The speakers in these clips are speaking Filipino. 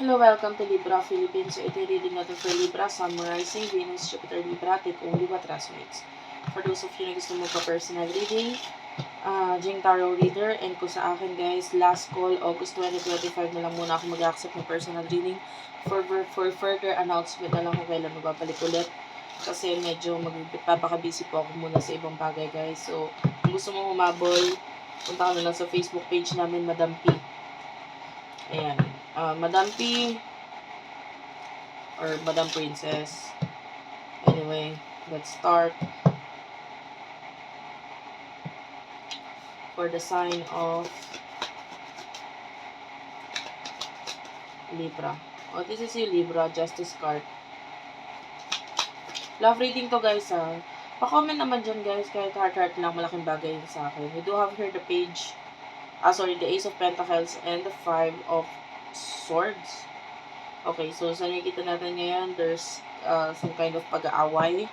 Hello, welcome to Libra Philippines. So, ito yung reading natin for Libra, summarizing Venus, Jupiter, Libra, take only what resonates. For those of you na gusto mo pa-personal reading, uh, Jing Tarot Reader, and kung sa akin guys, last call, August 2025 na lang muna ako mag-accept ng personal reading. For, for further announcement na lang kung kailan mababalik ulit. Kasi medyo magpapaka-busy po ako muna sa ibang bagay guys. So, kung gusto mo humabol, punta ka na lang sa Facebook page namin, Madam P. Ayan. Uh, Madam P or Madam Princess. Anyway, let's start. For the sign of Libra. Oh, this is yung Libra, Justice card. Love reading to guys ha. Pa-comment naman dyan guys, kahit heart-heart lang, malaking bagay sa akin. We do have here the page, ah sorry, the Ace of Pentacles and the Five of Swords. Okay, so sa nakikita natin ngayon, there's uh, some kind of pag-aaway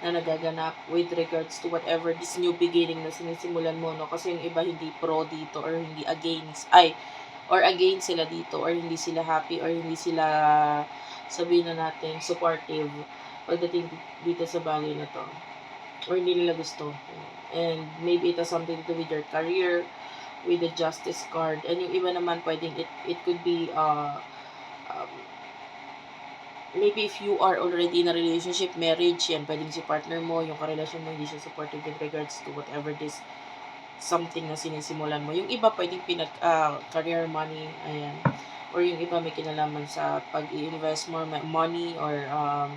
na nagaganap with regards to whatever this new beginning na sinisimulan mo, no? Kasi yung iba hindi pro dito or hindi against, ay, or against sila dito or hindi sila happy or hindi sila sabihin na natin supportive pagdating dito sa bagay na to or hindi nila gusto and maybe it has something to do with your career with the justice card. And yung iba naman pwedeng it, it could be uh, um, maybe if you are already in a relationship marriage yan pwedeng si partner mo yung karelasyon mo hindi siya supportive with regards to whatever this something na sinisimulan mo. Yung iba pwedeng pinag uh, career money ayan. Or yung iba may kinalaman sa pag-i-invest more money or um,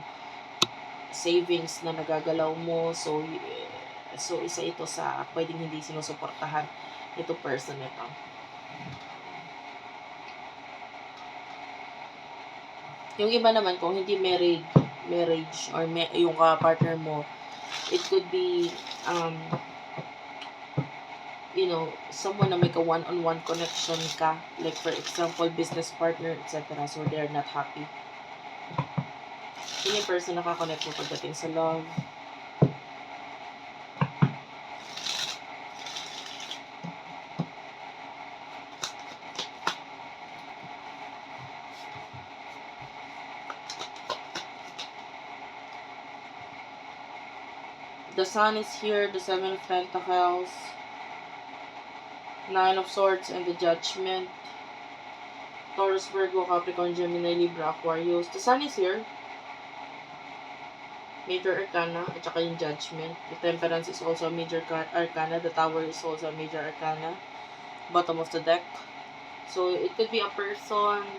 savings na nagagalaw mo. So, so isa ito sa pwedeng hindi sinusuportahan ito person ito. Yung iba naman, kung hindi married, marriage, or may, yung ka-partner mo, it could be, um, you know, someone na may ka one-on-one connection ka. Like, for example, business partner, etc. So, they're not happy. Yun yung person na kakonect mo pagdating sa love. The sun is here, the seven of pentacles, nine of swords, and the judgment. Taurus, Virgo, Capricorn, Gemini, Libra, Aquarius. The sun is here. Major Arcana, at saka yung Judgment. The Temperance is also a Major Arcana. The Tower is also a Major Arcana. Bottom of the deck. So, it could be a person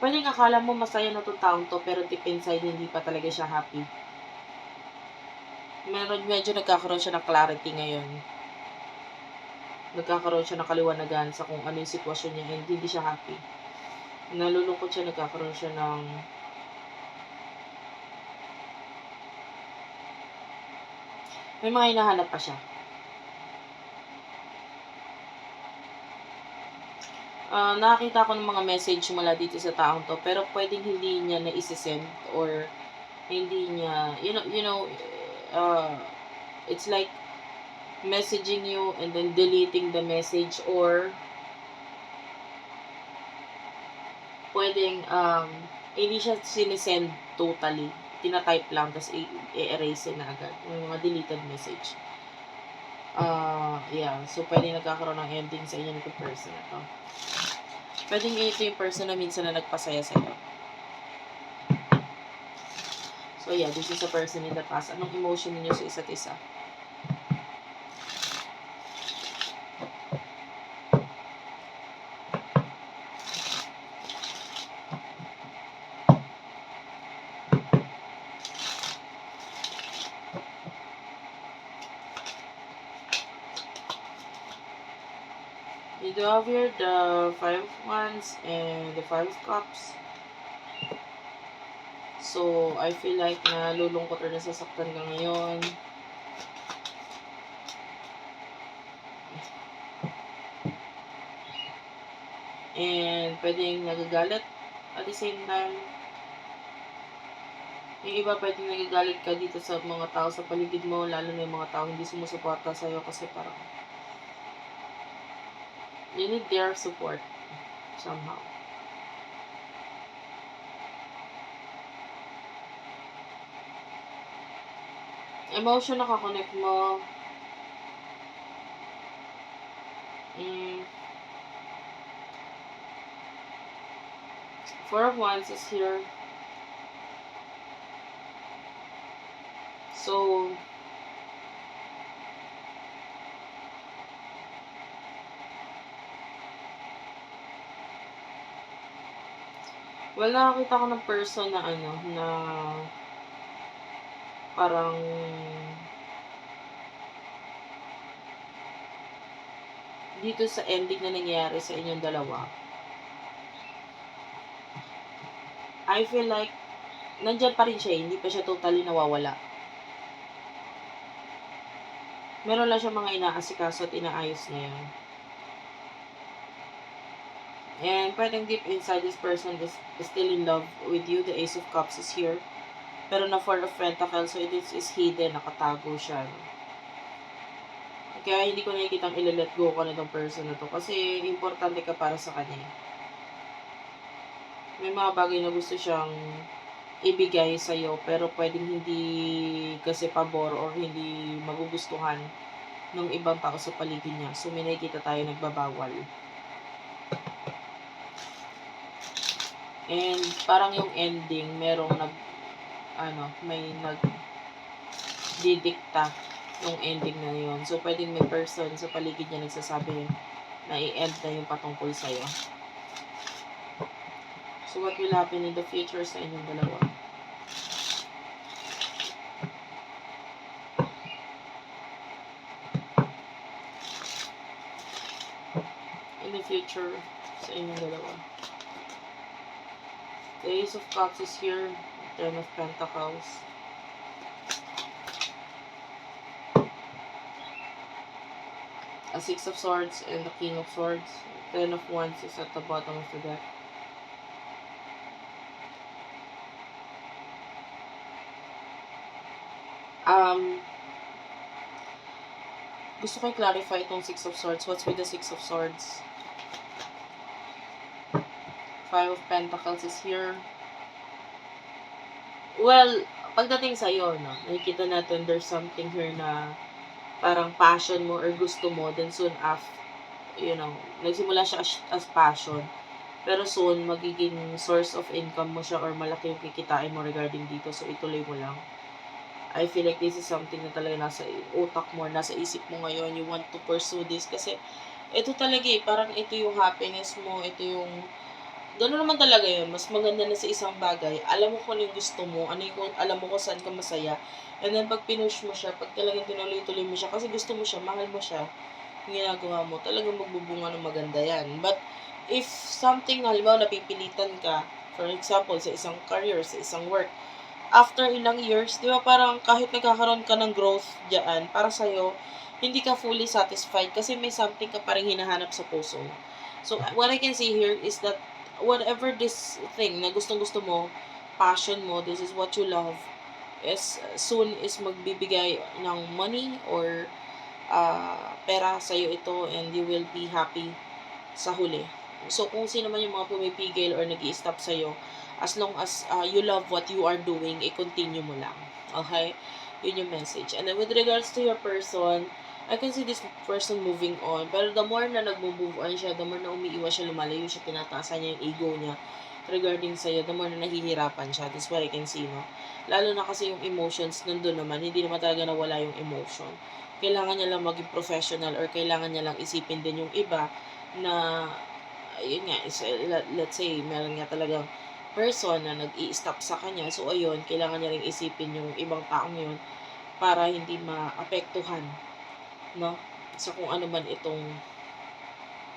Pwedeng akala mo masaya na itong taong to, pero deep inside, hindi pa talaga siya happy. Meron, medyo nagkakaroon siya ng clarity ngayon. Nagkakaroon siya ng kaliwanagan sa kung ano yung sitwasyon niya, and hindi siya happy. Nalulungkot siya, nagkakaroon siya ng may mga hinahanap pa siya. Uh, nakakita ko ng mga message mula dito sa taong to, pero pwedeng hindi niya na isi-send or hindi niya, you know, you know, uh, it's like messaging you and then deleting the message or pwedeng um, hindi siya sinisend totally. Tina-type lang, tapos i-erase na agad. Yung mga deleted message. Uh, yeah. So, pwede nagkakaroon ng ending sa inyo nito person na to. Pwede ito yung person na minsan na nagpasaya sa iyo. So, yeah. This is a person in the past. Anong emotion niyo sa isa't isa? You do have here the five wands and the five cups. So, I feel like na lulungkot or nasasaktan ka ngayon. And, pwedeng nagagalit at the same time. Yung iba pwedeng nagagalit ka dito sa mga tao sa paligid mo, lalo na yung mga tao hindi sumusuporta sa'yo kasi parang You need their support somehow. Emotion nakakonect mo. Mm. Four of Wands is here. So, well, nakakita ko ng person na ano, na parang dito sa ending na nangyayari sa inyong dalawa, I feel like nandyan pa rin siya, eh, hindi pa siya totally nawawala. Meron lang siya mga inaasikaso at inaayos na yan. And pwedeng deep inside this person is, still in love with you. The Ace of Cups is here. Pero na Four of Pentacles, so it is, is hidden, nakatago siya. Kaya hindi ko nakikita ang ililet go ko na itong person na to. Kasi importante ka para sa kanya. May mga bagay na gusto siyang ibigay sa'yo, pero pwedeng hindi kasi pabor or hindi magugustuhan ng ibang tao sa paligid niya. So, may nakikita tayo nagbabawal. And parang yung ending, merong nag, ano, may nag didikta yung ending na yun. So, pwedeng may person sa paligid niya nagsasabi na i-end na yung patungkol sa'yo. So, what will happen in the future sa inyong dalawa? In the future sa inyong dalawa. The Ace of Cups is here. Ten of Pentacles. A Six of Swords and the King of Swords. Ten of Wands is at the bottom of the deck. Um, gusto ko i-clarify itong Six of Swords. What's with the Six of Swords? Five of Pentacles is here. Well, pagdating sa'yo, no, nakikita natin there's something here na parang passion mo or gusto mo, then soon after, you know, nagsimula siya as, as passion. Pero soon, magiging source of income mo siya or malaki yung kikitain mo regarding dito. So, ituloy mo lang. I feel like this is something na talaga nasa utak mo, nasa isip mo ngayon. You want to pursue this kasi ito talaga eh, parang ito yung happiness mo, ito yung Gano'n naman talaga yun. Mas maganda na sa isang bagay. Alam mo kung ano yung gusto mo. Ano yung, alam mo kung saan ka masaya. And then, pag pinush mo siya, pag talagang tinuloy-tuloy mo siya, kasi gusto mo siya, mahal mo siya, yung ginagawa mo, talagang magbubunga ng maganda yan. But, if something, halimbawa, napipilitan ka, for example, sa isang career, sa isang work, after ilang years, di ba parang kahit nagkakaroon ka ng growth diyan para sa'yo, hindi ka fully satisfied kasi may something ka parang hinahanap sa puso. So, what I can see here is that whatever this thing na gustong gusto mo, passion mo, this is what you love, is soon is magbibigay ng money or uh, pera sa'yo ito and you will be happy sa huli. So, kung sino man yung mga pumipigil or nag stop sa'yo, as long as uh, you love what you are doing, i-continue mo lang. Okay? Yun yung message. And then with regards to your person, I can see this person moving on. Pero the more na nag-move on siya, the more na umiiwas siya, lumalayo siya, tinataasan niya yung ego niya regarding sa'yo, the more na nahihirapan siya. That's what I can see, no? Lalo na kasi yung emotions nandun naman, hindi naman talaga nawala yung emotion. Kailangan niya lang maging professional or kailangan niya lang isipin din yung iba na, yun nga, let's say, meron nga talagang person na nag stop sa kanya. So, ayun, kailangan niya rin isipin yung ibang taong yun para hindi maapektuhan no? Sa kung ano man itong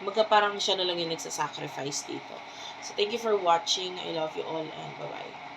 magka parang siya na lang yung nagsasacrifice dito. So, thank you for watching. I love you all and bye-bye.